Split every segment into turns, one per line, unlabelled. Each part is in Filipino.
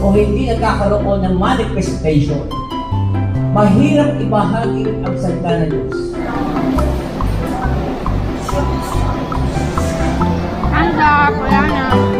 o hindi nagkakaroon ng manifestation, mahirap ibahagi ang salita ng Diyos.
Handa, wala na.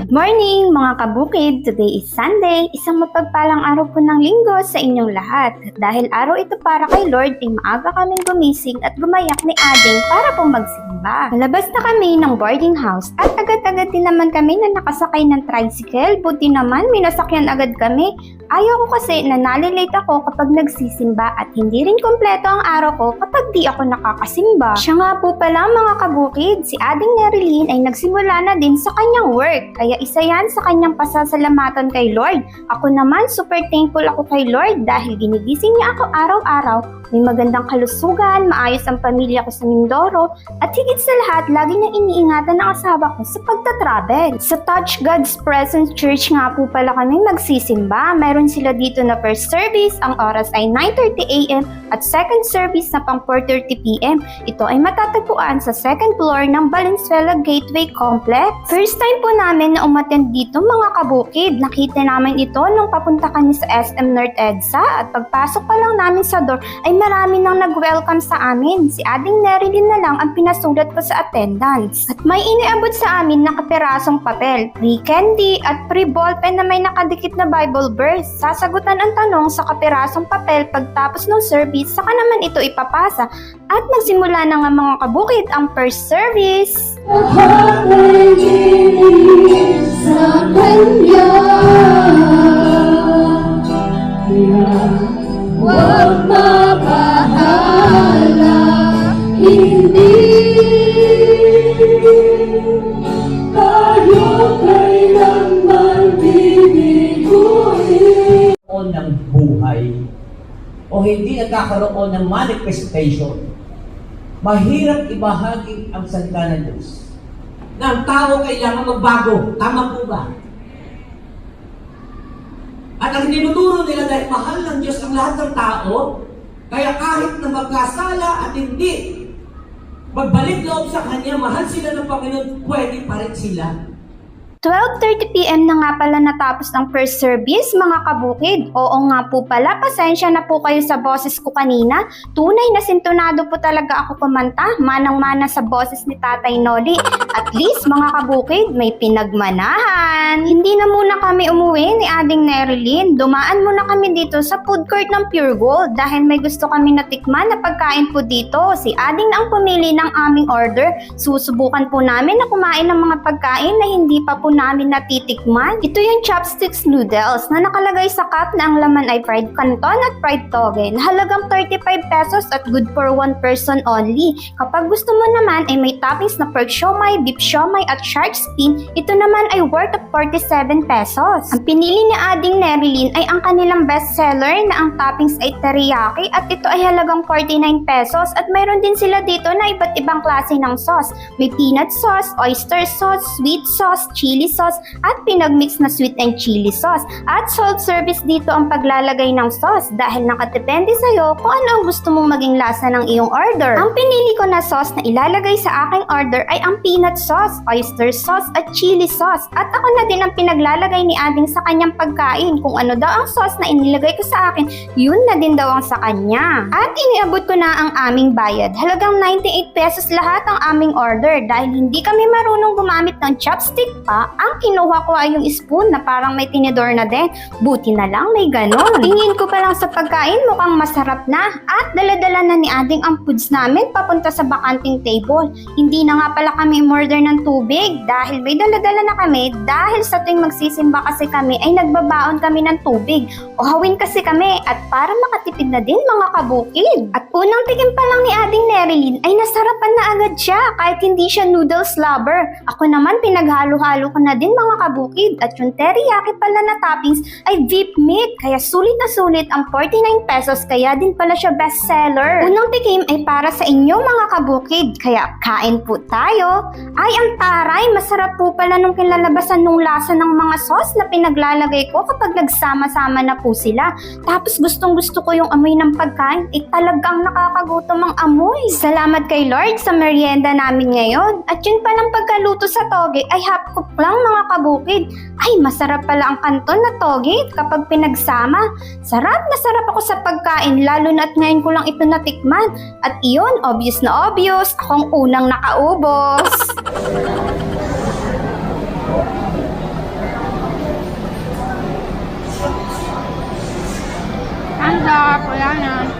Good morning mga kabukid! Today is Sunday, isang mapagpalang araw po ng linggo sa inyong lahat. At dahil araw ito para kay Lord, ay maaga kaming gumising at gumayak ni Ading para po magsimba. Malabas na kami ng boarding house at agad-agad din naman kami na nakasakay ng tricycle. Buti naman, may nasakyan agad kami. Ayaw ko kasi na nalilate ako kapag nagsisimba at hindi rin kompleto ang araw ko kapag di ako nakakasimba. Siya nga po pala mga kabukid, si Ading Nerilyn ay nagsimula na din sa kanyang work. Kaya isa yan sa kanyang pasasalamatan kay Lord. Ako naman super thankful ako kay Lord dahil ginigising niya ako araw-araw. May magandang kalusugan, maayos ang pamilya ko sa Mindoro, at higit sa lahat, lagi niyang iniingatan ng asawa ko sa pagta-travel. Sa Touch God's Presence Church nga po pala kami magsisimba. Meron sila dito na first service, ang oras ay 9.30 a.m. at second service na pang 4.30 p.m. Ito ay matatagpuan sa second floor ng Valenzuela Gateway Complex. First time po namin na umattend dito mga kabukid. Nakita namin ito nung papunta kami sa SM North EDSA at pagpasok pa lang namin sa door ay marami nang nag-welcome sa amin. Si Ading Nerilyn na lang ang pinasulat ko sa attendance. At may iniabot sa amin na kapirasong papel, free candy at free ballpen na may nakadikit na Bible verse. Sasagutan ang tanong sa kapirasong papel pagtapos ng service, saka naman ito ipapasa. At nagsimula na nga mga kabukid ang first service.
Ng buhay o hindi nagkakaroon ng manifestation, mahirap ibahagi ang salita ng Diyos. Na ang tao kailangan magbago. Tama po ba? At ang tinuturo nila dahil mahal ng Diyos ang lahat ng tao, kaya kahit na magkasala at hindi magbalik loob sa Kanya, mahal sila ng Panginoon, pwede pa rin sila
12.30pm na nga pala natapos ang first service, mga kabukid. Oo nga po pala, pasensya na po kayo sa boses ko kanina. Tunay na sintonado po talaga ako kumanta, manang-mana sa boses ni Tatay Noli. At least, mga kabukid, may pinagmanahan. Hindi na muna kami umuwi ni Ading Nerilyn. Dumaan muna kami dito sa food court ng Pure Gold dahil may gusto kami natikman na pagkain po dito. Si Ading ang pumili ng aming order. Susubukan po namin na kumain ng mga pagkain na hindi pa po namin natitikman. Ito yung chopsticks noodles na nakalagay sa cup na ang laman ay fried canton at fried toge na halagang 35 pesos at good for one person only. Kapag gusto mo naman ay may toppings na pork siomay, beef siomay at shark fin, ito naman ay worth of 47 pesos. Ang pinili ni Ading Nerilyn ay ang kanilang bestseller na ang toppings ay teriyaki at ito ay halagang 49 pesos at mayroon din sila dito na iba't ibang klase ng sauce. May peanut sauce, oyster sauce, sweet sauce, chili sauce at pinagmix na sweet and chili sauce. At salt service dito ang paglalagay ng sauce dahil nakadepende sa'yo kung ano ang gusto mong maging lasa ng iyong order. Ang pinili ko na sauce na ilalagay sa aking order ay ang peanut sauce, oyster sauce at chili sauce. At ako na din ang pinaglalagay ni Ading sa kanyang pagkain. Kung ano daw ang sauce na inilagay ko sa akin, yun na din daw ang sa kanya. At iniabot ko na ang aming bayad. Halagang 98 pesos lahat ang aming order dahil hindi kami marunong gumamit ng chopstick pa, ang kinuha ko ay yung spoon na parang may tinidor na din. Buti na lang may ganon. Tingin ko pa lang sa pagkain mukhang masarap na at daladala na ni Ading ang foods namin papunta sa bakanting table. Hindi na nga pala kami order ng tubig dahil may daladala na kami dahil sa tuwing magsisimba kasi kami ay nagbabaon kami ng tubig. O hawin kasi kami at para makatipid na din mga kabukid. Unang tikim pa lang ni Ading Nerilyn ay nasarapan na agad siya kahit hindi siya noodles lover. Ako naman pinaghalo-halo ko na din mga kabukid at yung teriyaki pala na toppings ay beef meat kaya sulit na sulit ang 49 pesos kaya din pala siya bestseller. Unang tikim ay para sa inyo mga kabukid kaya kain po tayo. Ay ang taray, masarap po pala nung kinalabasan nung lasa ng mga sauce na pinaglalagay ko kapag nagsama-sama na po sila. Tapos gustong gusto ko yung amoy ng pagkain, eh talagang nakakagutom ang amoy. Salamat kay Lord sa merienda namin ngayon. At yun palang pagkaluto sa toge ay half cook lang lang mga kabukid. Ay, masarap pala ang kanton na toge kapag pinagsama. Sarap na sarap ako sa pagkain lalo na at ngayon ko lang ito natikman. At iyon, obvious na obvious, akong unang nakaubos.
Handa, wala na.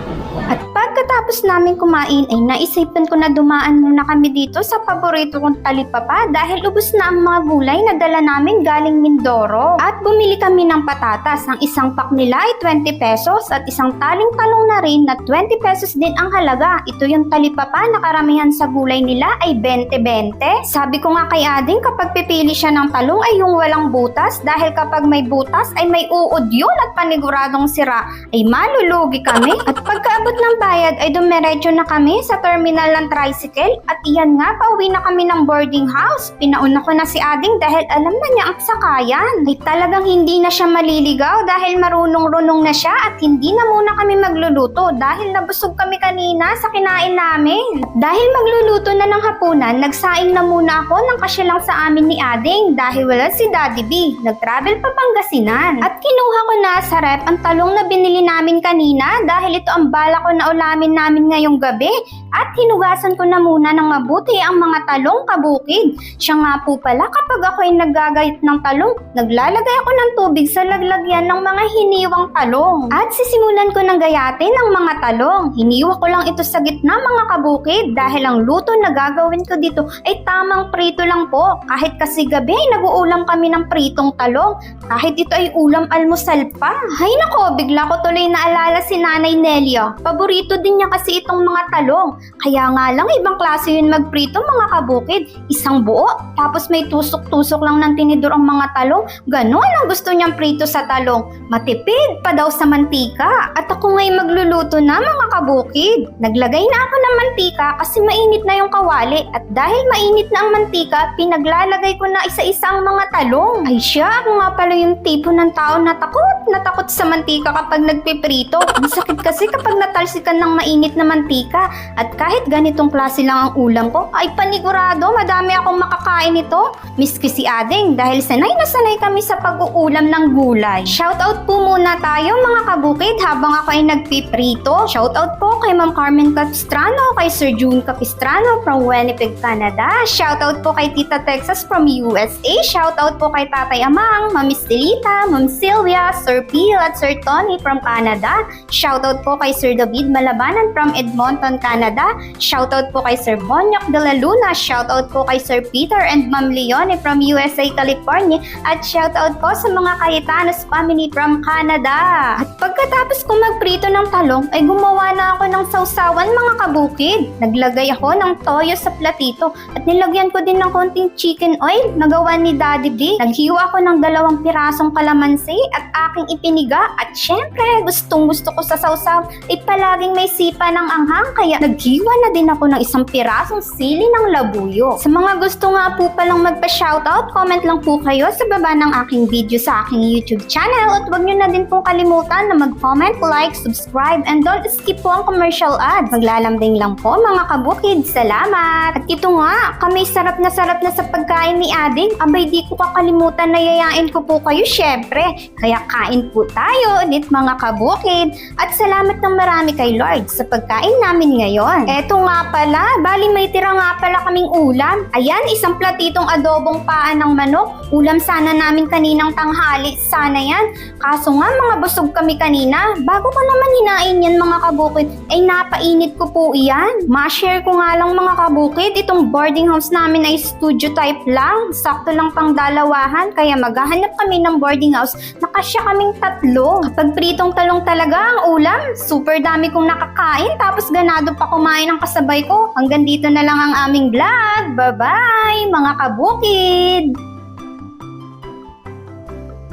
At pagkatapos namin kumain ay naisipan ko na dumaan muna kami dito sa paborito kong talipapa dahil ubos na ang mga gulay na dala namin galing Mindoro. At bumili kami ng patatas. Ang isang pack nila ay 20 pesos at isang taling talong na rin na 20 pesos din ang halaga. Ito yung talipapa na karamihan sa gulay nila ay 20-20. Sabi ko nga kay Ading kapag pipili siya ng talong ay yung walang butas dahil kapag may butas ay may uod yun at paniguradong sira ay malulugi kami. At pagkaabot ng bayad ay dumiretso na kami sa terminal ng tricycle at iyan nga pauwi na kami ng boarding house. Pinauna ko na si Ading dahil alam na niya ang sakayan. Ay talagang hindi na siya maliligaw dahil marunong-runong na siya at hindi na muna kami magluluto dahil nabusog kami kanina sa kinain namin. Dahil magluluto na ng hapunan, nagsaing na muna ako ng kasya lang sa amin ni Ading dahil wala si Daddy B. Nag-travel pa Pangasinan. At kinuha ko na sa rep ang talong na binili namin kanina dahil ito ang bala ko na ulamin namin ngayong gabi. At hinugasan ko na muna ng mabuti ang mga talong kabukid. Siya nga po pala kapag ako ay naggagayat ng talong, naglalagay ako ng tubig sa laglagyan ng mga hiniwang talong. At sisimulan ko ng gayatin ang mga talong. Hiniwa ko lang ito sa gitna mga kabukid dahil ang luto na gagawin ko dito ay tamang prito lang po. Kahit kasi gabi ay nag-uulam kami ng pritong talong. Kahit ito ay ulam almusal pa. Hay nako, bigla ko tuloy naalala si Nanay Nelia. Paborito din niya kasi itong mga talong. Kaya nga lang ibang klase yun magprito mga kabukid. Isang buo, tapos may tusok-tusok lang ng tinidor ang mga talong. Ganon ang gusto niyang prito sa talong. Matipid pa daw sa mantika. At ako ngayon magluluto na mga kabukid. Naglagay na ako ng mantika kasi mainit na yung kawali. At dahil mainit na ang mantika, pinaglalagay ko na isa-isa ang mga talong. Ay siya, ako nga pala yung tipo ng tao na takot na takot sa mantika kapag nagpiprito. Ang sakit kasi kapag natalsikan ng mainit na mantika. At kahit ganitong klase lang ang ulam ko, ay panigurado madami akong makakain ito. Miski si Ading dahil sanay na sanay kami sa pag-uulam ng gulay. Shoutout po muna tayo mga kabukid habang ako ay nagpiprito. Shoutout po kay Ma'am Carmen Capistrano, kay Sir June Capistrano from Winnipeg, Canada. Shoutout po kay Tita Texas from USA. Shoutout po kay Tatay Amang, Ma'am Estelita, Ma'am Sylvia, Sir Pio at Sir Tony from Canada. Shoutout po kay Sir David Malabanan from Edmonton, Canada. Shoutout po kay Sir Bonyok de la Luna. Shoutout po kay Sir Peter and Ma'am Leone from USA, California. At shoutout po sa mga Cayetanos family from Canada. At pagkatapos ko magprito ng talong, ay gumawa na ako ng sausawan mga kabukid. Naglagay ako ng toyo sa platito at nilagyan ko din ng konting chicken oil na gawa ni Daddy B. Naghiwa ako ng dalawang pirasong kalamansi at aking ipiniga at syempre gustong gusto ko sa sausaw ay palaging may sipa ng anghang kaya naghiwa na din ako ng isang pirasong sili ng labuyo. Sa mga gusto nga po palang magpa-shoutout, comment lang po kayo sa baba ng aking video sa aking YouTube channel at huwag nyo na din pong kalimutan na mag-comment, like, subscribe, and don't skip po ang commercial ads. Maglalambing lang po mga kabukid. Salamat! At ito nga, kami sarap na sarap na sa pagkain ni Ading. Abay di ko kakalimutan na yayain ko po kayo syempre. Kaya kain po tayo ulit mga kabukid. At salamat ng marami kay Lord sa pagkain namin ngayon. Eto nga pala, bali may tira nga pala kaming ulam. Ayan, isang platitong adobong paa ng manok. Ulam sana namin kaninang tanghali. Sana yan. Kaso nga mga busog kami kanina. Bago ko naman hinain yan mga kabukid, ay napainit ko po iyan. Ma-share ko nga lang mga kabukid, itong boarding house namin ay studio type lang. Sakto lang pang dalawahan, kaya maghahanap kami ng boarding house. Nakasya kaming tatlo. Kapag pritong talong talaga ang ulam, super dami kong nakakain tapos ganado pa kumain ang kasabay ko. Hanggang dito na lang ang aming vlog. Bye-bye mga kabukid!